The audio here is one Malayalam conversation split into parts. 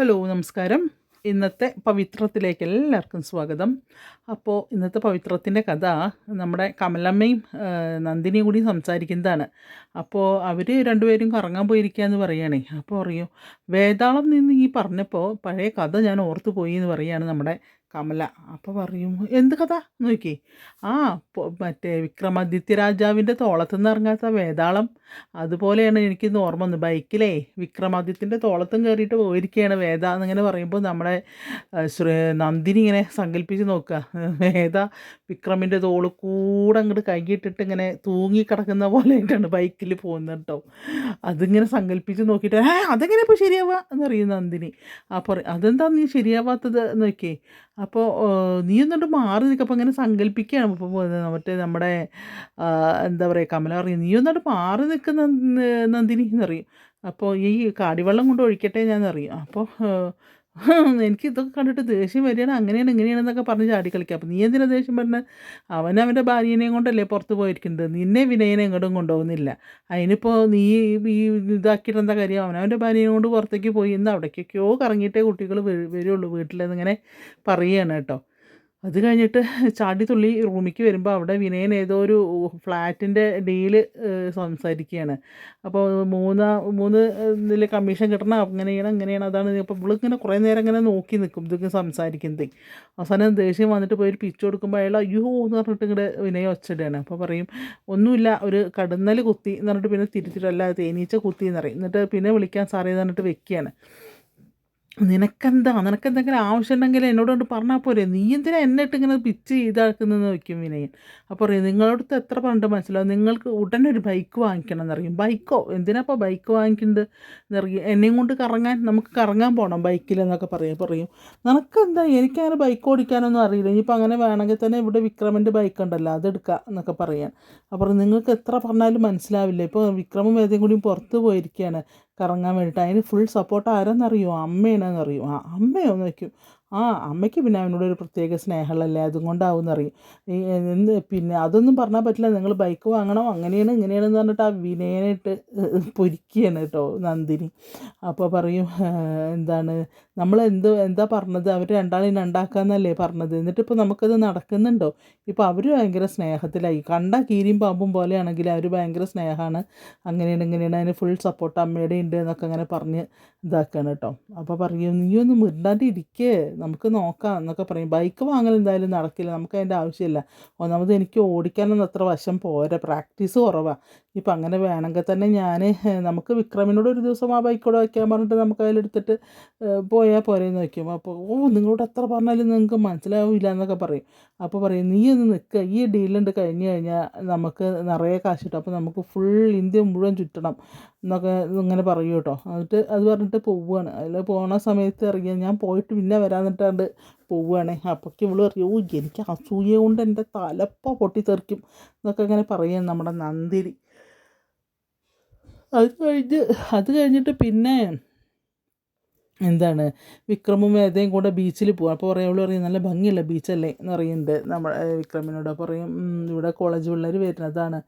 ഹലോ നമസ്കാരം. ഇന്നത്തെ പവിത്രത്തിലേക്ക് എല്ലാവർക്കും സ്വാഗതം. അപ്പോൾ ഇന്നത്തെ പവിത്രത്തിന്റെ കഥ നമ്മുടെ കമലമ്മയും നന്ദിനിയും കൂടി സംസാരിക്കുന്നതാണ്. അപ്പോൾ അവർ രണ്ടുപേരും കറങ്ങാൻ പോയിരിക്കുക എന്ന് പറയുകയാണേ അപ്പോൾ അറിയോ വേതാളം നിന്ന് ഈ പറഞ്ഞപ്പോൾ പഴയ കഥ ഞാൻ ഓർത്തു പോയി എന്ന് പറയുകയാണ് നമ്മുടെ കമല. അപ്പോൾ പറയും എന്ത് കഥ? നോക്കി ആ മറ്റേ വിക്രമാദിത്യ രാജാവിന്റെ തോളത്തുനിന്ന് ഇറങ്ങാത്ത വേതാളം. അതുപോലെയാണ് എനിക്ക് ഓർമ്മ വന്നത്. ബൈക്കിലേ വിക്രമാദിത്യന്റെ തോളത്തും കയറിയിട്ട് പോയിരിക്കുകയാണ് വേദ എന്നിങ്ങനെ പറയുമ്പോൾ നമ്മുടെ നന്ദിനി ഇങ്ങനെ സങ്കല്പിച്ച് നോക്കുക. വേദ വിക്രമിന്റെ തോൾ കൂടെ അങ്ങോട്ട് കൈയിട്ടിട്ട് ഇങ്ങനെ തൂങ്ങി കിടക്കുന്ന പോലെ ആയിട്ടാണ് ബൈക്കിൽ പോകുന്നത് കേട്ടോ. അതിങ്ങനെ സങ്കല്പിച്ച് നോക്കിയിട്ട് ഏ അതെങ്ങനെ ഇപ്പോൾ ശരിയാവുക? എന്നറിയും നന്ദിനി. അപ്പോൾ അതെന്താ നീ ശരിയാവാത്തത്? നോക്കിയേ. അപ്പോൾ നീ എന്നിട്ട് മാറി നിൽക്കപ്പോൾ അങ്ങനെ സങ്കല്പിക്കുകയാണ് ഇപ്പോൾ മറ്റേ നമ്മുടെ എന്താ പറയുക കമല പറയും നീ എന്നിട്ട് മാറി നിൽക്കുന്ന നന്ദിനി എന്നറിയും. അപ്പോൾ ഈ കാടിവെള്ളം കൊണ്ട് ഒഴിക്കട്ടെ ഞാൻ അപ്പോൾ എനിക്ക് ഇതൊക്കെ കണ്ടിട്ട് ദേഷ്യം വരികയാണ്. അങ്ങനെയാണ് ഇങ്ങനെയാണെന്നൊക്കെ പറഞ്ഞ് ചാടി കളിക്കുക. അപ്പം നീ എന്തിനാ ദേഷ്യം പറഞ്ഞത് അവൻ അവന്റെ ഭാര്യനെയും കൊണ്ടല്ലേ പുറത്ത് പോയിരിക്കുന്നത്. നിന്നെ വിനയനെ എങ്ങോട്ടും കൊണ്ടുപോകുന്നില്ല. അതിനിപ്പോൾ നീ ഈ ഇതാക്കിയിട്ട് എന്താ കാര്യം? അവൻ അവന്റെ കൊണ്ട് പുറത്തേക്ക് പോയി ഇന്ന് അവിടേക്കൊക്കെയോ കറങ്ങിയിട്ടേ കുട്ടികൾ വരുള്ളൂ. വീട്ടിലെന്നിങ്ങനെ പറയുകയാണ് കേട്ടോ. അത് കഴിഞ്ഞിട്ട് ചാടി തുള്ളി റൂമിലേക്ക് വരുമ്പോൾ അവിടെ വിനയൻ ഏതോ ഒരു ഫ്ലാറ്റിന്റെ ഡീൽ സംസാരിക്കുകയാണ്. അപ്പോൾ മൂന്ന് മൂന്ന് ഇതിൽ കമ്മീഷൻ കിട്ടണം അങ്ങനെയാണ് അങ്ങനെയാണ് അതാണ് അപ്പോൾ ഇവളിങ്ങനെ കുറേ നേരം ഇങ്ങനെ നോക്കി നിൽക്കും ഇതൊക്കെ സംസാരിക്കുന്നത് അവസാനം ദേഷ്യം വന്നിട്ട് പോയി ഒരു പിച്ച് കൊടുക്കുമ്പോൾ അയാൾ അയ്യോ എന്ന് പറഞ്ഞിട്ട് ഇങ്ങോട്ട് വിനയ ഒച്ചിടുകയാണ് അപ്പോൾ പറയും ഒന്നുമില്ല ഒരു കടന്നൽ കുത്തി എന്ന് പറഞ്ഞിട്ട് പിന്നെ തിരിച്ചിട്ടല്ല തേനീച്ച കുത്തി എന്ന് പറയും. എന്നിട്ട് പിന്നെ വിളിക്കാൻ സാറേ എന്ന് പറഞ്ഞിട്ട് വെക്കുകയാണ്. നിനക്കെന്താ? നിനക്കെന്തെങ്കിലും ആവശ്യമുണ്ടെങ്കിൽ എന്നോട് കൊണ്ട് പറഞ്ഞാൽ പോരെ. നീ എന്തിനാ എന്നിട്ട് ഇങ്ങനെ പിച്ച് ഇതാക്കുന്നതെന്ന് വയ്ക്കും വിനയൻ. അപ്പോൾ പറയും നിങ്ങളോടത്ത് എത്ര പറഞ്ഞിട്ട് മനസ്സിലാവും? നിങ്ങൾക്ക് ഉടനെ ഒരു ബൈക്ക് വാങ്ങിക്കണം എന്നറിയും ബൈക്കോ എന്തിനാ ഇപ്പോൾ ബൈക്ക് വാങ്ങിക്കുന്നത് എന്നറിയും എന്നെയും കൊണ്ട് കറങ്ങാൻ നമുക്ക് കറങ്ങാൻ പോകണം ബൈക്കിൽ എന്നൊക്കെ പറയും. പറയും നിനക്കെന്താ? എനിക്കങ്ങനെ ബൈക്ക് ഓടിക്കാനൊന്നും അറിയില്ല. ഇനിയിപ്പോൾ അങ്ങനെ വേണമെങ്കിൽ തന്നെ ഇവിടെ വിക്രമന്റെ ബൈക്ക് ഉണ്ടല്ലോ അതെടുക്കാം എന്നൊക്കെ പറയാൻ അപ്പോൾ നിങ്ങൾക്ക് എത്ര പറഞ്ഞാലും മനസ്സിലാവില്ല. ഇപ്പോൾ വിക്രമും വേദയും കൂടി പുറത്ത് പോയിരിക്കുകയാണ്. കറങ്ങാൻ വേണ്ടിയിട്ട്. അതിന് ഫുൾ സപ്പോർട്ട് ആരെന്നറിയോ? അമ്മയാണെന്നറിയോ ആ അമ്മയോ എന്ന് വയ്ക്കും ആ അമ്മയ്ക്ക് പിന്നെ അവനോട് ഒരു പ്രത്യേക സ്നേഹമുള്ളല്ലേ അതും കൊണ്ടാവും എന്നറിയും ഈ എന്ത് പിന്നെ അതൊന്നും പറഞ്ഞാൽ പറ്റില്ല. നിങ്ങൾ ബൈക്ക് വാങ്ങണം? അങ്ങനെയാണ് ഇങ്ങനെയാണെന്ന് പറഞ്ഞിട്ട് ആ വിനയനായിട്ട് പൊരിക്കുകയാണ് കേട്ടോ നന്ദിനി. അപ്പോൾ പറയും എന്താണ് നമ്മൾ എന്ത് എന്താ പറഞ്ഞത്? അവർ രണ്ടാളും രണ്ടാക്കാന്നല്ലേ പറഞ്ഞത്? എന്നിട്ട് ഇപ്പോൾ നമുക്കത് നടക്കുന്നുണ്ടോ? ഇപ്പോൾ അവർ ഭയങ്കര സ്നേഹത്തിലായി. കണ്ട കീരിയും പാമ്പും പോലെയാണെങ്കിൽ അവർ ഭയങ്കര സ്നേഹമാണ്. അങ്ങനെയാണ് ഇങ്ങനെയാണ്. അതിന് ഫുൾ സപ്പോർട്ട് അമ്മയുടെ ഉണ്ട് എന്നൊക്കെ അങ്ങനെ പറഞ്ഞ് ഇതാക്കുകയാണ് കേട്ടോ. അപ്പോൾ പറയും നീയൊന്ന് മിണ്ടാണ്ടിരിക്കേ. നമുക്ക് നോക്കാം എന്നൊക്കെ പറയും. ബൈക്ക് വാങ്ങൽ എന്തായാലും നടക്കില്ല. നമുക്ക് അതിന്റെ ആവശ്യമില്ല. ഒന്നാമത് എനിക്ക് ഓടിക്കാനൊന്നും അത്ര വശം പോരാ. പ്രാക്ടീസ് കുറവാണ് ഇപ്പം അങ്ങനെ വേണമെങ്കിൽ തന്നെ ഞാൻ നമുക്ക് വിക്രമിനോട് ഒരു ദിവസം ആ ബൈക്കോടെ വയ്ക്കാൻ പറഞ്ഞിട്ട് നമുക്ക് അതിലെടുത്തിട്ട് പോയാൽ പോരെയെന്ന് വയ്ക്കും. അപ്പോൾ ഓ നിങ്ങളോട് എത്ര പറഞ്ഞാലും നിങ്ങൾക്ക് മനസ്സിലാവില്ല എന്നൊക്കെ പറയും. അപ്പോൾ പറയും നീ ഒന്ന് നിൽക്കുക ഈ ഡീലുണ്ട് കഴിഞ്ഞ് കഴിഞ്ഞാൽ നമുക്ക് നിറയെ കാശ് കിട്ടും. അപ്പോൾ നമുക്ക് ഫുൾ ഇന്ത്യ മുഴുവൻ ചുറ്റണം എന്നൊക്കെ ഇങ്ങനെ പറയും കേട്ടോ. എന്നിട്ട് അത് പറഞ്ഞിട്ട് പോവുകയാണ്. അതിൽ പോണ സമയത്ത് അറിയാം ഞാൻ പോയിട്ട് പിന്നെ വരാന്നിട്ടാണ്ട് പോവുകയാണേ. അപ്പോഴേക്കും ഇവൾ പറയും ഓ എനിക്ക് അസൂയ കൊണ്ട് എന്റെ തലപ്പ പൊട്ടിത്തെറിക്കും എന്നൊക്കെ ഇങ്ങനെ പറയും നമ്മുടെ നന്ദിനി. അത് കഴിഞ്ഞ് അത് കഴിഞ്ഞിട്ട് പിന്നെ എന്താണ് വിക്രമും വേദയും കൂടെ ബീച്ചിൽ പോകും അപ്പോൾ പറയും അവൾ പറയും നല്ല ഭംഗിയുള്ള ബീച്ചല്ലേ എന്ന് പറയുന്നുണ്ട് നമ്മൾ വിക്രമിനോട്. പറയും ഇവിടെ കോളേജ് പിള്ളേർ വരുന്നതാണ്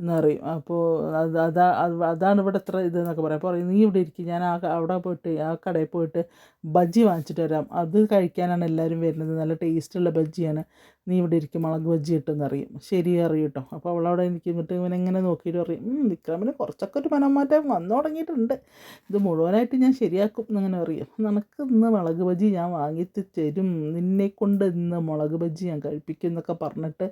എന്ന് പറയും. അപ്പോൾ അത് അതാ അത് അതാണ് ഇവിടെ ഇത്ര ഇത് എന്നൊക്കെ പറയും. അപ്പോൾ പറയും നീ ഇവിടെ ഇരിക്കും ഞാൻ ആ അവിടെ പോയിട്ട് ആ കടയിൽ പോയിട്ട് ബജ്ജി വാങ്ങിച്ചിട്ട് വരാം. അത് കഴിക്കാനാണ് എല്ലാവരും വരുന്നത്. നല്ല ടേസ്റ്റുള്ള ബജ്ജിയാണ്. നീ ഇവിടെ ഇരിക്കും മുളക് ബജ്ജി കിട്ടുമെന്ന് അറിയും. ശരി അറിയും കേട്ടോ അപ്പോൾ അവളവിടെ എനിക്ക് എന്നിട്ട് ഇവൻ എങ്ങനെ നോക്കിയിട്ട് പറയും "ഉം, വിക്രമിന് കുറച്ചൊക്കെ ഒരു മനംമാറ്റം വന്നു തുടങ്ങിയിട്ടുണ്ട്. ഇത് മുഴുവനായിട്ട് ഞാൻ ശരിയാക്കും എന്നങ്ങനെ അറിയും നിനക്ക് ഇന്ന് മുളക് ബജ്ജി ഞാൻ വാങ്ങിച്ച് തരും. നിന്നെ കൊണ്ട് ഇന്ന് മുളക് ബജ്ജി ഞാൻ കഴിപ്പിക്കും എന്നൊക്കെ പറഞ്ഞിട്ട്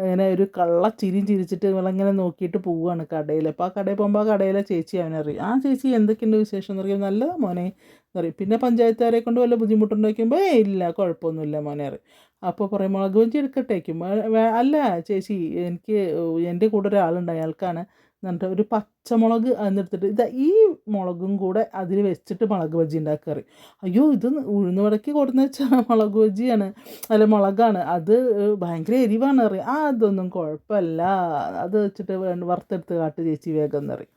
ഇങ്ങനെ ഒരു കള്ള ചിരിയും ചിരിച്ചിട്ട് ഇവളങ്ങനെ നോക്കിയിട്ട് പോവുകയാണ് കടയിൽ അപ്പോൾ ആ കടയിൽ പോകുമ്പോൾ ആ കടയിലെ ചേച്ചി അവനറിയും ആ ചേച്ചി എന്തൊക്കെയുണ്ട് വിശേഷം? എന്ന് പറയും. നല്ലതാ മോനെ പറയും. പിന്നെ പഞ്ചായത്തുകാരെ കൊണ്ട് വല്ല ബുദ്ധിമുട്ടുണ്ടാക്കുമ്പോൾ ഏ ഇല്ല കുഴപ്പമൊന്നുമില്ല മോനെ പറയും. അപ്പോൾ പറയും മുളക് വഞ്ചി എടുക്കട്ടേക്കും. "വേ- വേ- അല്ല ചേച്ചി എനിക്ക് എന്റെ കൂടെ ഒരാളുണ്ട് അയാൾക്കാണ് എന്നിട്ട് ഒരു പച്ചമുളക് എന്നെടുത്തിട്ട് ഇതാ ഈ മുളകും കൂടെ അതിൽ വെച്ചിട്ട് മുളക് ബജ്ജി ഉണ്ടാക്കാറ് അയ്യോ ഇത് ഉഴുന്ന് വടക്കി കൊടുന്ന് വെച്ചാൽ മുളക് ബജ്ജിയാണ് അല്ല മുളകാണ്. അത് ഭയങ്കര എരിവാണ് അറിയാം ആ അതൊന്നും കുഴപ്പമില്ല. അത് വെച്ചിട്ട് വറുത്തെടുത്ത് കാട്ട് ചേച്ചി വേഗം എന്ന് പറയും.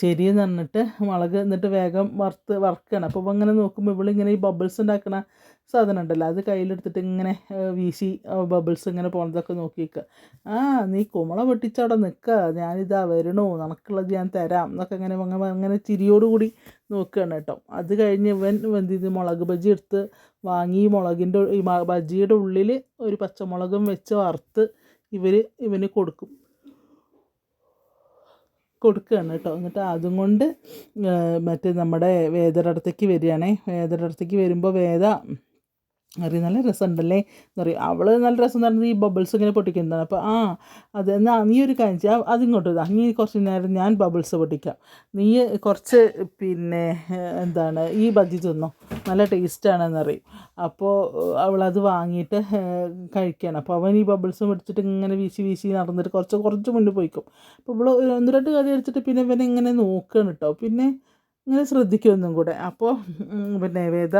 ശരിയെന്ന് പറഞ്ഞിട്ട് മുളക് എന്നിട്ട് വേഗം വറുത്ത് വറക്കുകയാണ് അപ്പോൾ ഇങ്ങനെ നോക്കുമ്പോൾ ഇവളിങ്ങനെ ഈ ബബിൾസ് ഉണ്ടാക്കണ സാധനം ഉണ്ടല്ലോ അത് കയ്യിലെടുത്തിട്ട് ഇങ്ങനെ വീശി ബബിൾസ് ഇങ്ങനെ പോണതൊക്കെ നോക്കി ആ നീ കുമള പൊട്ടിച്ചവിടെ നിൽക്കുക ഞാനിതാ വരണോ നിനക്കുള്ളത് ഞാൻ തരാം എന്നൊക്കെ ഇങ്ങനെ അങ്ങനെ ചിരിയോടുകൂടി നോക്കുകയാണ് കേട്ടോ. അത് കഴിഞ്ഞ് ഇവൻ എന്ത് ചെയ്ത് മുളക് ബജി എടുത്ത് വാങ്ങി മുളകിന്റെ ഈ ബജിയുടെ ഉള്ളിൽ ഒരു പച്ചമുളകും വെച്ച് വറുത്ത് ഇവർ ഇവന് കൊടുക്കും. കൊടുക്കുകയാണ് കേട്ടോ. എന്നിട്ട് അതും കൊണ്ട് മറ്റേ നമ്മുടെ വേദയുടെ അടുത്തേക്ക് വരികയാണേ. വേദയുടെ വരുമ്പോൾ വേദ അറിയ നല്ല രസമുണ്ടല്ലേ എന്ന് പറയും. അവൾ നല്ല രസം എന്ന് പറഞ്ഞാൽ ഈ ബബിൾസ് ഇങ്ങനെ പൊട്ടിക്കുന്നതാണ്. അപ്പോൾ ആ അത് എന്നാൽ നീ ഒരു കാര്യം ചെയ്യാം. അതിങ്ങോട്ട് ഇതാ നീ കുറച്ച് നേരം ഞാൻ ബബിൾസ് പൊട്ടിക്കാം. നീ കുറച്ച് പിന്നെ എന്താണ് ഈ ബജി തിന്നോ. നല്ല ടേസ്റ്റാണെന്ന് അറിയും അപ്പോൾ അവളത് വാങ്ങിയിട്ട് കഴിക്കുകയാണ് അപ്പോൾ അവൻ ഈ ബബിൾസ് പിടിച്ചിട്ട് ഇങ്ങനെ വീശി വീശി നടന്നിട്ട് കുറച്ച് കുറച്ച് മുന്നിൽ പോയിക്കും. അപ്പോൾ ഒരു ഒന്ന് രണ്ട് കടി അടിച്ചിട്ട് പിന്നെ ഇവനെ ഇങ്ങനെ നോക്കുകയാണ് കേട്ടോ പിന്നെ ഇങ്ങനെ ശ്രദ്ധിക്കുമെന്നും കൂടെ. അപ്പോൾ പിന്നെ വേദ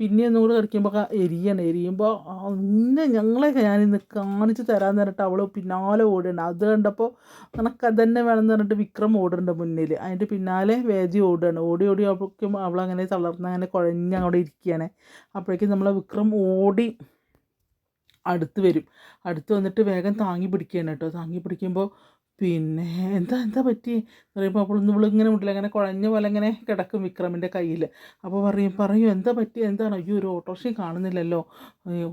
പിന്നെ ഒന്നുകൂടെ കളിക്കുമ്പോൾ എരിയണം. എരിയുമ്പോൾ ഇന്നെ ഞങ്ങളെ ഞാനിന്ന് കാണിച്ച് തരാമെന്ന് പറഞ്ഞിട്ട് അവൾ പിന്നാലെ ഓടുകയാണ് അത് കണ്ടപ്പോൾ അത് തന്നെ വേണമെന്ന് പറഞ്ഞിട്ട് വിക്രം ഓടുന്നുണ്ട് മുന്നിൽ അതിന്റെ പിന്നാലെ വേദി ഓടുകയാണ് ഓടി ഓടി അപ്പോഴേക്കും അവളങ്ങനെ തളർന്ന് അങ്ങനെ കുഴഞ്ഞ് അവിടെ ഇരിക്കുകയാണ്. അപ്പോഴേക്കും നമ്മൾ വിക്രം ഓടി അടുത്ത് വരും. അടുത്ത് വന്നിട്ട് വേഗം താങ്ങി പിടിക്കുകയാണ് കേട്ടോ. താങ്ങി പിടിക്കുമ്പോൾ പിന്നെ എന്താ എന്താ പറ്റി പറയുമ്പോൾ അപ്പോൾ ഒന്നും ഇങ്ങനെ മുട്ടില്ല അങ്ങനെ കുഴഞ്ഞ പോലെ ഇങ്ങനെ കിടക്കും വിക്രമിന്റെ കയ്യിൽ അപ്പോൾ പറയും പറയും എന്താ പറ്റി എന്താണ്? അയ്യോ ഒരു ഓട്ടോറിക്ഷയും കാണുന്നില്ലല്ലോ.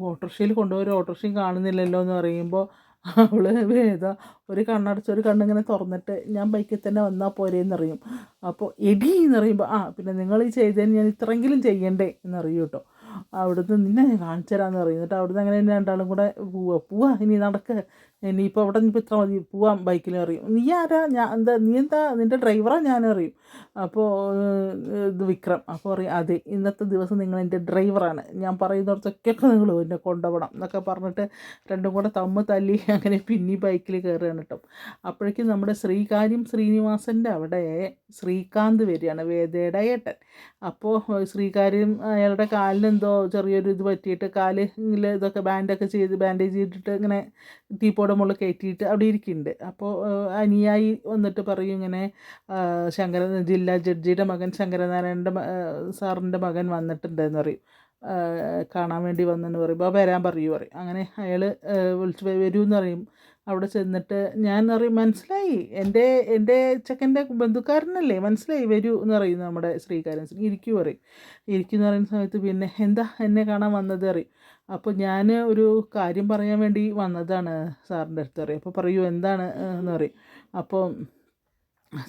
ഓട്ടോറിക്ഷയിൽ കൊണ്ടുപോയി ഓട്ടോറിക്ഷയും കാണുന്നില്ലല്ലോ എന്ന് പറയുമ്പോൾ അവൾ വേദ ഒരു കണ്ണടച്ച് ഒരു കണ്ണിങ്ങനെ തുറന്നിട്ട് ഞാൻ ബൈക്കിൽ തന്നെ വന്നാൽ പോരേന്ന് അറിയും അപ്പോൾ എടി എന്ന് പറയുമ്പോൾ ആ പിന്നെ നിങ്ങൾ ഈ ചെയ്തതിന് ഞാൻ ഇത്രയെങ്കിലും ചെയ്യണ്ടേ? എന്നറിയും കേട്ടോ. അവിടുന്ന് നിന്നെ കാണിച്ചു തരാമെന്ന് പറയും. എന്നിട്ട് അവിടുന്ന് അങ്ങനെ രണ്ടാളും കൂടെ പോവാ പോവാ ഇനി നടക്ക്. ഇനിയിപ്പോൾ അവിടെ ഇനിയിപ്പോൾ ഇത്ര മതി പോവാം ബൈക്കിൽ അറിയും നീ ആരാ? ഞാൻ എന്താ നീ എന്താ നിന്റെ ഡ്രൈവറാ ഞാൻ അറിയും അപ്പോൾ ഇത് വിക്രം. അപ്പോൾ പറയും അതെ ഇന്നത്തെ ദിവസം നിങ്ങൾ എന്റെ ഡ്രൈവറാണ് ഞാൻ പറയുന്നിടത്തൊക്കെ നിങ്ങൾ എന്നെ കൊണ്ടുപോകണം എന്നൊക്കെ പറഞ്ഞിട്ട് രണ്ടും കൂടെ തമ്മ് തല്ലി അങ്ങനെ പിന്നെ ബൈക്കിൽ കയറുകയാണ് കേട്ടോ. അപ്പോഴേക്കും നമ്മുടെ ശ്രീകാര്യം ശ്രീനിവാസന്റെ അവിടെ ശ്രീകാന്ത് വരികയാണ് വേദയുടെ ഏട്ടൻ. അപ്പോൾ ശ്രീകാര്യം അയാളുടെ കാലിനെന്തോ ചെറിയൊരു ഇത് പറ്റിയിട്ട് കാലിൽ ഇതൊക്കെ ബാൻഡൊക്കെ ചെയ്ത് ബാൻഡേജ് ചെയ്തിട്ട് ഇങ്ങനെ ടീപ്പോടെ മുകളിൽ കയറ്റിയിട്ട് അവിടെ ഇരിക്കുന്നുണ്ട്. അപ്പോൾ അനിയായി വന്നിട്ട് പറയും ഇങ്ങനെ ശങ്കര ജില്ലാ ജഡ്ജിയുടെ മകൻ ശങ്കരനാരായണന്റെ സാറിന്റെ മകൻ വന്നിട്ടുണ്ടെന്ന് പറയും. കാണാൻ വേണ്ടി വന്നെന്ന് പറയുമ്പോൾ വരാൻ പറയൂ പറയും. അങ്ങനെ അയാൾ വിളിച്ച് വരൂ എന്ന് പറയും. അവിടെ ചെന്നിട്ട് ഞാൻ അറിയും മനസ്സിലായി. എന്റെ എന്റെ ചെക്കന്റെ ബന്ധുക്കാരനല്ലേ? മനസ്സിലായി വരൂ എന്ന് പറയും നമ്മുടെ ശ്രീകാരൻ. ഇരിക്കൂ പറയും. ഇരിക്കുന്ന പറയുന്ന സമയത്ത് പിന്നെ എന്താ എന്നെ കാണാൻ വന്നത് അറിയും അപ്പോൾ ഞാൻ ഒരു കാര്യം പറയാൻ വേണ്ടി വന്നതാണ് സാറിന്റെ അടുത്ത് പറയും. അപ്പോൾ പറയൂ എന്താണ് എന്ന് പറയും. അപ്പോൾ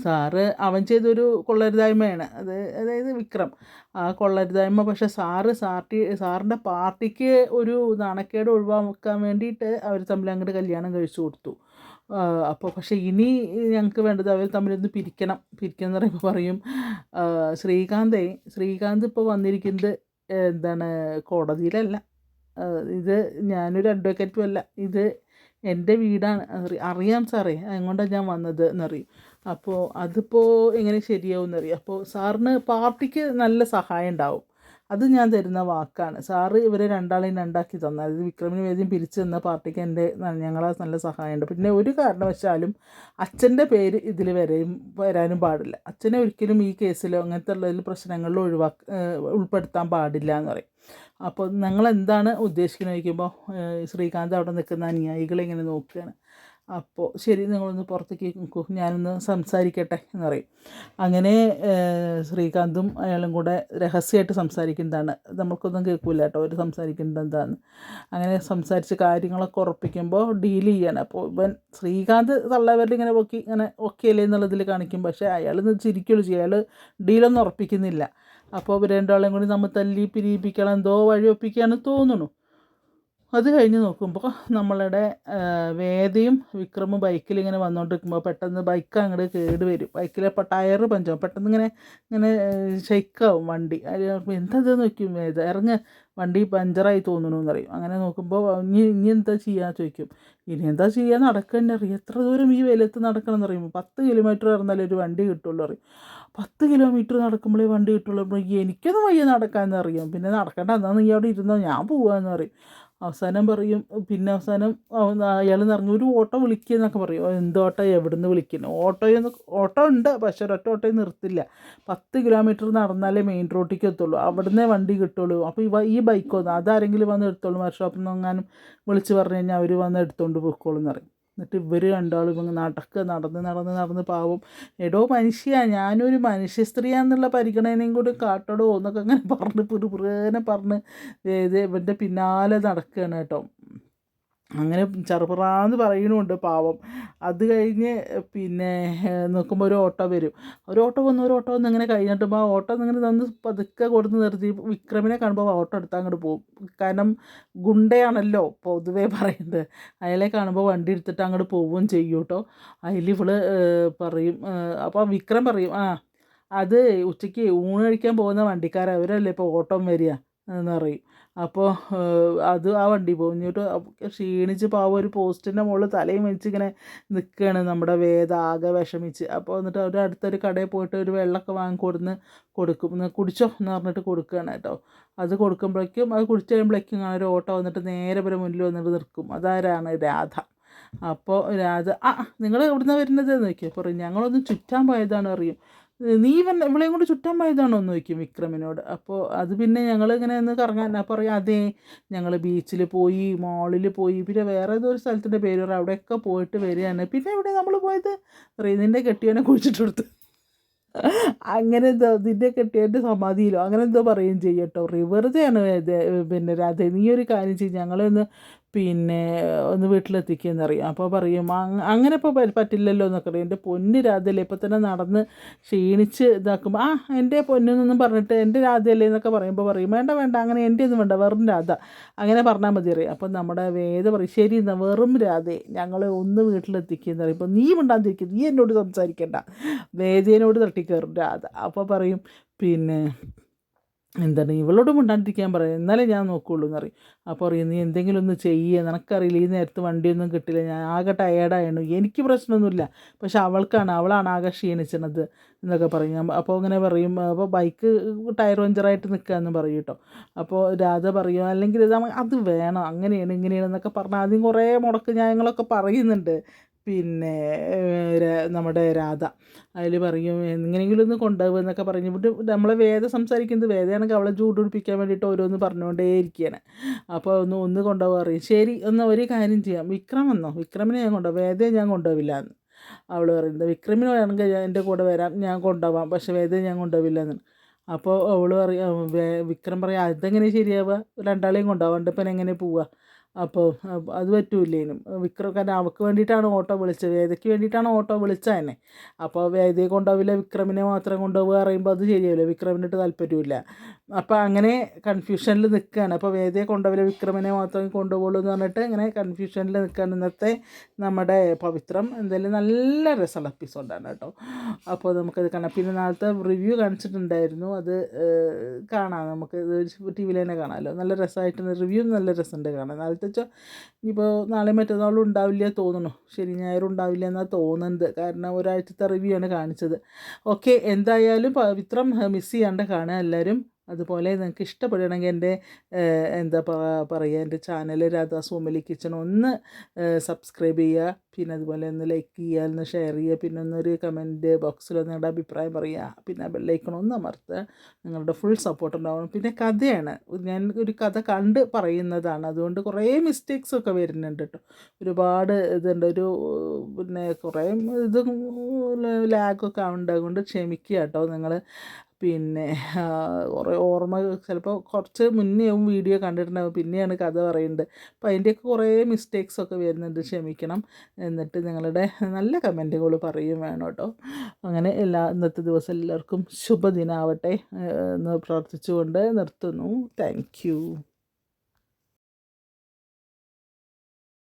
സാറ് അവൻ ചെയ്തൊരു കൊള്ളരുതായ്മയാണ്. അത് അതായത് വിക്രം. ആ കൊള്ളരുതായ്മ പക്ഷെ സാറ് സാർട്ടി സാറിന്റെ പാർട്ടിക്ക് ഒരു നാണക്കേട് ഒഴിവാക്കാൻ വേണ്ടിയിട്ട് അവർ തമ്മിൽ അങ്ങോട്ട് കല്യാണം കഴിച്ചു കൊടുത്തു. അപ്പോൾ പക്ഷേ ഇനി ഞങ്ങൾക്ക് വേണ്ടത് അവർ തമ്മിലൊന്ന് പിരിക്കണം. പിരിക്കണം എന്ന് പറയുമ്പോൾ പറയും ശ്രീകാന്തേ ശ്രീകാന്ത് ഇപ്പോൾ വന്നിരിക്കുന്നത് എന്താണ് കോടതിയിലല്ല. ഇത് ഞാനൊരു അഡ്വക്കേറ്റും അല്ല. ഇത് എന്റെ വീടാണ്. അറിയാം സാറേ അതുകൊണ്ടാണ് ഞാൻ വന്നത് എന്നറിയും. അപ്പോൾ അതിപ്പോൾ എങ്ങനെ ശരിയാവും എന്നറിയാം അപ്പോൾ സാറിന് പാർട്ടിക്ക് നല്ല സഹായം ഉണ്ടാവും. അത് ഞാൻ തരുന്ന വാക്കാണ്. സാറ് ഇവരെ രണ്ടാളെയും രണ്ടാക്കി തന്ന അതായത് വിക്രമിന് വേദ്യം പിരിച്ചു തന്ന പാർട്ടിക്ക് എന്റെ ഞങ്ങളെ നല്ല സഹായമുണ്ട് പിന്നെ ഒരു കാരണവശാലും അച്ഛന്റെ പേര് ഇതിൽ വരെയും വരാനും പാടില്ല. അച്ഛനെ ഒരിക്കലും ഈ കേസിലോ അങ്ങനത്തെ ഉള്ളതിൽ പ്രശ്നങ്ങളിലോ ഒഴിവാക്ക ഉൾപ്പെടുത്താൻ പാടില്ല എന്ന് പറയും. അപ്പോൾ ഞങ്ങളെന്താണ് ഉദ്ദേശിക്കുന്നത് ചോദിക്കുമ്പോൾ ശ്രീകാന്ത് അവിടെ നിൽക്കുന്ന അനുയായികളെ ഇങ്ങനെ നോക്കുകയാണ്. അപ്പോൾ ശരി നിങ്ങളൊന്ന് പുറത്തേക്ക് നിൽക്കൂ ഞാനൊന്ന് സംസാരിക്കട്ടെ എന്ന് പറയും. അങ്ങനെ ശ്രീകാന്തും അയാളും കൂടെ രഹസ്യമായിട്ട് സംസാരിക്കുന്നതാണ്. നമുക്കൊന്നും കേൾക്കില്ല കേട്ടോ അവർ സംസാരിക്കുന്നത് എന്താണ് അങ്ങനെ സംസാരിച്ച് കാര്യങ്ങളൊക്കെ ഉറപ്പിക്കുമ്പോൾ ഡീൽ ചെയ്യാണ്. അപ്പോൾ ഇവൻ ശ്രീകാന്ത് തള്ളവരുടെ ഇങ്ങനെ പൊക്കി ഇങ്ങനെ ഓക്കെ അല്ലേ എന്നുള്ളതിൽ കാണിക്കും. പക്ഷേ അയാൾ ചിരിക്കുള്ളൂ ചെയ്യും. അയാൾ ഡീലൊന്നും ഉറപ്പിക്കുന്നില്ല. അപ്പോൾ രണ്ടാളെയും കൂടി നമ്മൾ തല്ലി പിരിയിപ്പിക്കണം എന്തോ വഴി ഒപ്പിക്കുകയാണെന്ന് തോന്നുന്നു. അത് കഴിഞ്ഞ് നോക്കുമ്പോൾ നമ്മളുടെ വേദയും വിക്രമും ബൈക്കിൽ ഇങ്ങനെ വന്നുകൊണ്ടിരിക്കുമ്പോൾ പെട്ടെന്ന് ബൈക്ക് അങ്ങോട്ട് കേട് വരും. ബൈക്കിലെ ടയർ പഞ്ചാവും പെട്ടെന്ന് ഇങ്ങനെ ഇങ്ങനെ ഷെയ്ക്കാവും വണ്ടി. എന്താ നോക്കും വേദ? ഇറങ്ങ വണ്ടി പഞ്ചറായി തോന്നണമെന്ന് പറയും അങ്ങനെ നോക്കുമ്പോൾ ഇനി ഇനി എന്താ ചെയ്യുക ചോദിക്കും. ഇനി എന്താ ചെയ്യുക നടക്കന്നെ അറിയാം. എത്ര ദൂരം ഈ വെയിലത്ത് നടക്കണം എന്ന് പറയുമ്പോൾ പത്ത് കിലോമീറ്റർ ഇറന്നാലേ ഒരു വണ്ടി കിട്ടുള്ളൂ പറയും പത്ത് കിലോമീറ്റർ നടക്കുമ്പോഴേ വണ്ടി കിട്ടുള്ളൂ. എനിക്കൊന്നും വയ്യ നടക്കാമെന്ന് അറിയാം പിന്നെ നടക്കണ്ട. എന്നാൽ നീ അവിടെ ഇരുന്നോ? ഞാൻ പോവാന്ന് പറയും അവസാനം പറയും പിന്നെ അവസാനം അയാൾ നിറഞ്ഞു ഒരു ഓട്ടോ വിളിക്കുക എന്നൊക്കെ പറയും എന്ത് ഓട്ടോ? എവിടുന്ന് വിളിക്കുന്നു? ഓട്ടോയൊന്നും ഓട്ടോ ഉണ്ട് പക്ഷേ ഒരൊറ്റ ഓട്ടോയും നിർത്തില്ല. പത്ത് കിലോമീറ്റർ നടന്നാലേ മെയിൻ റോട്ടിലേക്ക് എത്തുള്ളൂ. അവിടുന്ന് വണ്ടി കിട്ടുള്ളൂ. അപ്പോൾ ഈ ഈ ബൈക്ക് വന്നു അതാരെങ്കിലും വന്ന് എടുത്തോളൂ. വർക്ക്ഷോപ്പിൽ നിന്ന് എങ്ങാനും വിളിച്ച് പറഞ്ഞു കഴിഞ്ഞാൽ അവർ വന്ന് എടുത്തുകൊണ്ട് പോയിക്കോളും എന്ന് പറയും. എന്നിട്ട് ഇവർ രണ്ടാളും ഇങ്ങനെ നടക്കുക നടന്ന് നടന്ന് നടന്ന് പാവം. എടോ മനുഷ്യ ഞാനൊരു മനുഷ്യ സ്ത്രീയാന്നുള്ള പരിഗണനയും കൂടി കാട്ടടോ എന്നൊക്കെ അങ്ങനെ പറഞ്ഞ് പിറുപിറുനെ പറഞ്ഞ് ഇവന്റെ പിന്നാലെ നടക്കുകയാണ് കേട്ടോ. അങ്ങനെ ചെറുപ്രാന്ന് പറയണുണ്ട് പാവം. അത് കഴിഞ്ഞ് പിന്നെ നോക്കുമ്പോൾ ഒരു ഓട്ടോ വരും. ഒരു ഓട്ടോ വന്നു ഒരു ഓട്ടോ വന്ന് ഇങ്ങനെ കഴിഞ്ഞിട്ടുമ്പോൾ ആ ഓട്ടോ ഇങ്ങനെ തന്ന് പതുക്കെ കൊടുത്ത് നിർത്തി. വിക്രമിനെ കാണുമ്പോൾ ഓട്ടോ എടുത്ത് അങ്ങോട്ട് പോകും കാരണം ഗുണ്ടയാണല്ലോ പൊതുവേ പറയുന്നത് അയാളെ കാണുമ്പോൾ വണ്ടി എടുത്തിട്ട് അങ്ങോട്ട് പോവുകയും ചെയ്യും കേട്ടോ അതിൽ ഇവൾ പറയും അപ്പോൾ വിക്രം പറയും ആ അത് ഉച്ചയ്ക്ക് ഊണ് കഴിക്കാൻ പോകുന്ന വണ്ടിക്കാരവരല്ലേ ഇപ്പോൾ ഓട്ടം വരിക? എന്ന് പറയും. അപ്പോൾ അത് ആ വണ്ടി പോകും. എന്നിട്ട് ക്ഷീണിച്ച് പാവം ഒരു പോസ്റ്റിന്റെ മുകളിൽ തലയും വെച്ച് ഇങ്ങനെ നിൽക്കുകയാണ് നമ്മുടെ വേദ ആകെ വിഷമിച്ച്. അപ്പോൾ എന്നിട്ട് അവർ അടുത്തൊരു കടയിൽ പോയിട്ട് ഒരു വെള്ളമൊക്കെ വാങ്ങി കൊടുന്ന് കൊടുക്കും. കുടിച്ചോ എന്ന് പറഞ്ഞിട്ട് കൊടുക്കുകയാണ് കേട്ടോ. അത് കൊടുക്കുമ്പോഴേക്കും അത് കുടിച്ച് കഴിയുമ്പോഴേക്കും ഒരു ഓട്ടോ വന്നിട്ട് നേരെ പോലെ മുന്നിൽ വന്നിട്ട് നിൽക്കും. അതാരാണ് രാധ. അപ്പോൾ രാധ ആ നിങ്ങൾ എവിടുന്ന വരുന്നത്? എന്ന് നോക്കിയാൽ പറയും ഞങ്ങളൊന്ന് ചുറ്റാൻ പോയതാണ് അറിയും നീ വന്ന ഇവളെയും കൊണ്ട് ചുറ്റാൻ പോയതാണോ എന്ന് ചോദിക്കും വിക്രമിനോട്. അപ്പോൾ അത് പിന്നെ ഞങ്ങൾ ഇങ്ങനെ ഒന്ന് കറങ്ങാൻ അപ്പോൾ പറയും അതെ ഞങ്ങൾ ബീച്ചിൽ പോയി മാളിൽ പോയി പിന്നെ വേറെ ഏതോ ഒരു സ്ഥലത്തിന്റെ പേര് പറയാം അവിടെയൊക്കെ പോയിട്ട് വരികയാണ്. പിന്നെ ഇവിടെ നമ്മൾ പോയത്? റീതിന്റെ കെട്ടിയവനെ കുഴിച്ചിട്ടെടുത്ത് അങ്ങനെ എന്തോ നിന്റെ കെട്ടിയവന്റെ സമാധിയിലോ? അങ്ങനെ എന്തോ പറയുകയും ചെയ്യട്ടോ റിവറുതെയാണ് പിന്നെ രാധ നീ ഒരു കാര്യം ചെയ്യും ഞങ്ങളൊന്ന് പിന്നെ ഒന്ന് വീട്ടിലെത്തിക്കുകയെന്ന് അറിയാം അപ്പോൾ പറയും അങ്ങനെ ഇപ്പോൾ പറ്റില്ലല്ലോ എന്നൊക്കെ പറയും. എന്റെ പൊന്ന് രാധയല്ലേ ഇപ്പോൾ തന്നെ നടന്ന് ക്ഷീണിച്ച് ഇതാക്കുമ്പോൾ ആ എന്റെ പൊന്നെന്നൊന്നും പറഞ്ഞിട്ട് എന്റെ രാധയല്ലേ എന്നൊക്കെ പറയുമ്പോൾ പറയും. വേണ്ട വേണ്ട അങ്ങനെ എന്റെ ഒന്നും വേണ്ട വെറും രാധ. അങ്ങനെ പറഞ്ഞാൽ മതി അറിയാം. അപ്പം നമ്മുടെ വേദ പറയും ശരി എന്നാൽ വെറും രാധയെ ഞങ്ങളെ ഒന്ന് വീട്ടിലെത്തിക്കുകയെന്ന് പറയും ഇപ്പോൾ നീ മിണ്ടാതിരിക്കും നീ എന്നോട് സംസാരിക്കേണ്ട. വേദേനോട് തട്ടിക്കയറും രാധ. അപ്പോൾ പറയും പിന്നെ എന്താണ് ഇവളോട് മിണ്ടാണ്ടിരിക്കാൻ പറയും. എന്നാലേ ഞാൻ നോക്കുകയുള്ളൂ എന്ന് പറയും. അപ്പോൾ പറയും നീ എന്തെങ്കിലും ഒന്ന് ചെയ്യുക നിനക്കറിയില്ല ഈ നേരത്ത് വണ്ടിയൊന്നും കിട്ടില്ല. ഞാൻ ആകെ ടയേർഡായിരുന്നു എനിക്ക് പ്രശ്നമൊന്നുമില്ല. പക്ഷെ അവൾക്കാണ് അവളാണ് ആകെ ക്ഷീണിച്ചത് എന്നൊക്കെ പറയും. അപ്പോൾ അങ്ങനെ പറയും. അപ്പോൾ ബൈക്ക് ടയർ പഞ്ചറായിട്ട് നിൽക്കുകയെന്ന് പറയും കേട്ടോ. അപ്പോൾ രാധ പറയും അല്ലെങ്കിൽ അത് വേണം. അങ്ങനെയാണ് ഇങ്ങനെയാണ് എന്നൊക്കെ പറഞ്ഞാൽ ആദ്യം കുറേ മുടക്ക് ന്യായങ്ങളൊക്കെ പറയുന്നുണ്ട്. പിന്നെ നമ്മുടെ രാധ. അതിൽ പറയും എങ്ങനെയെങ്കിലും ഒന്ന് കൊണ്ടുപോകുക എന്നൊക്കെ പറഞ്ഞിട്ട് നമ്മളെ വേദ സംസാരിക്കുന്നത് വേദയാണെങ്കിൽ അവളെ ചൂടുപിടിപ്പിക്കാൻ വേണ്ടിയിട്ട് ഓരോന്ന് പറഞ്ഞുകൊണ്ടേ ഇരിക്കുകയാണ് അപ്പോൾ ഒന്ന് ഒന്ന് കൊണ്ടുപോകാൻ പറയും. ശരി ഒന്ന് ഒരു കാര്യം ചെയ്യാം. വിക്രം വന്നോ? വിക്രമിനെ ഞാൻ കൊണ്ടുപോകാം. വേദയെ ഞാൻ കൊണ്ടുപോവില്ല എന്ന് അവൾ പറയുന്നത്. വിക്രമിന് വേണമെങ്കിൽ എന്റെ കൂടെ വരാം. ഞാൻ കൊണ്ടുപോകാം പക്ഷേ വേദയെ ഞാൻ കൊണ്ടുപോവില്ല എന്ന് അപ്പോൾ അവൾ പറയും വിക്രം പറയാം അതെങ്ങനെ ശരിയാവുക? രണ്ടാളെയും കൊണ്ടുപോകാണ്ട് ഇപ്പം എങ്ങനെ പോവുക? അപ്പോൾ അത് പറ്റൂലേനും വിക്രം കാരണം അവൾക്ക് വേണ്ടിയിട്ടാണ് ഓട്ടോ വിളിച്ചത്. വേദയ്ക്ക് വേണ്ടിയിട്ടാണ് ഓട്ടോ വിളിച്ചത് തന്നെ? അപ്പോൾ വേദയെ കൊണ്ടുപോവില്ല വിക്രമിനെ മാത്രം കൊണ്ടുപോകുക പറയുമ്പോൾ അത് ശരിയാവില്ല. വിക്രമിനിട്ട് താല്പര്യമില്ല അപ്പോൾ അങ്ങനെ കൺഫ്യൂഷനിൽ നിൽക്കുകയാണ് അപ്പോൾ വേദയെ കൊണ്ടുപോവില്ല വിക്രമിനെ മാത്രം കൊണ്ടുപോകുള്ളൂ എന്ന് പറഞ്ഞിട്ട് ഇങ്ങനെ കൺഫ്യൂഷനിൽ നിൽക്കുകയാണ് ഇന്നത്തെ നമ്മുടെ പവിത്രം. എന്തായാലും നല്ല രസമുള്ള എപ്പിസോഡാണ് കേട്ടോ. അപ്പോൾ നമുക്കത് കാണാം. പിന്നെ നാളത്തെ റിവ്യൂ കാണിച്ചിട്ടുണ്ടായിരുന്നു. അത് കാണാം. നമുക്ക് ടി വിയിൽ തന്നെ കാണാമല്ലോ. നല്ല രസമായിട്ടുണ്ട്. റിവ്യൂ നല്ല രസമുണ്ട് കാണാൻ. നാളത്തെ വെച്ചാൽ ഇനിയിപ്പോൾ നാളെ മറ്റന്നാളും ഉണ്ടാവില്ല തോന്നുന്നു ശരി ഞായറും ഉണ്ടാവില്ല എന്നാണ് തോന്നുന്നത് കാരണം ഒരാഴ്ചത്തെ റിവ്യൂ ആണ് കാണിച്ചത്. ഓക്കെ എന്തായാലും പവിത്രം മിസ് ചെയ്യാണ്ട് കാണുക എല്ലാവരും അതുപോലെ നിങ്ങൾക്ക് ഇഷ്ടപ്പെടുകയാണെങ്കിൽ എന്റെ എന്താ പറയുക എന്റെ ചാനൽ രാധാ സോമലി കിച്ചൺ ഒന്ന് സബ്സ്ക്രൈബ് ചെയ്യുക. പിന്നെ അതുപോലെ ഒന്ന് ലൈക്ക് ചെയ്യുക ഒന്ന് ഷെയർ ചെയ്യുക. പിന്നെ ഒന്നൊരു കമന്റ് ബോക്സിൽ നിങ്ങളുടെ അഭിപ്രായം പറയുക. പിന്നെ ബെല്ലൈക്കൺ ഒന്ന് അമർത്തുക. നിങ്ങളുടെ ഫുൾ സപ്പോർട്ട് ഉണ്ടാവണം. പിന്നെ കഥയാണ്. ഞാൻ ഒരു കഥ കണ്ട് പറയുന്നതാണ്. അതുകൊണ്ട് കുറേ മിസ്റ്റേക്സ് ഒക്കെ വരുന്നുണ്ട് കേട്ടോ ഒരുപാട് ഇതുണ്ട്. ഒരു പിന്നെ കുറേ ഇത് ലാഗൊക്കെ ഉണ്ട് അതുകൊണ്ട് ക്ഷമിക്കുക കേട്ടോ നിങ്ങൾ പിന്നെ കുറേ ഓർമ്മ ചിലപ്പോൾ കുറച്ച് മുന്നെയാവും വീഡിയോ കണ്ടിട്ടുണ്ടാവും പിന്നെയാണ് കഥ പറയുന്നത് അപ്പോൾ അതിന്റെയൊക്കെ കുറേ മിസ്റ്റേക്സൊക്കെ വരുന്നുണ്ട്. ക്ഷമിക്കണം. എന്നിട്ട് നിങ്ങളുടെ നല്ല കമന്റുകൾ പറയും വേണം കേട്ടോ. അങ്ങനെ എല്ലാ ഇന്നത്തെ ദിവസം എല്ലാവർക്കും ശുഭദിനാവട്ടെ എന്ന് പ്രാർത്ഥിച്ചുകൊണ്ട് നിർത്തുന്നു. താങ്ക്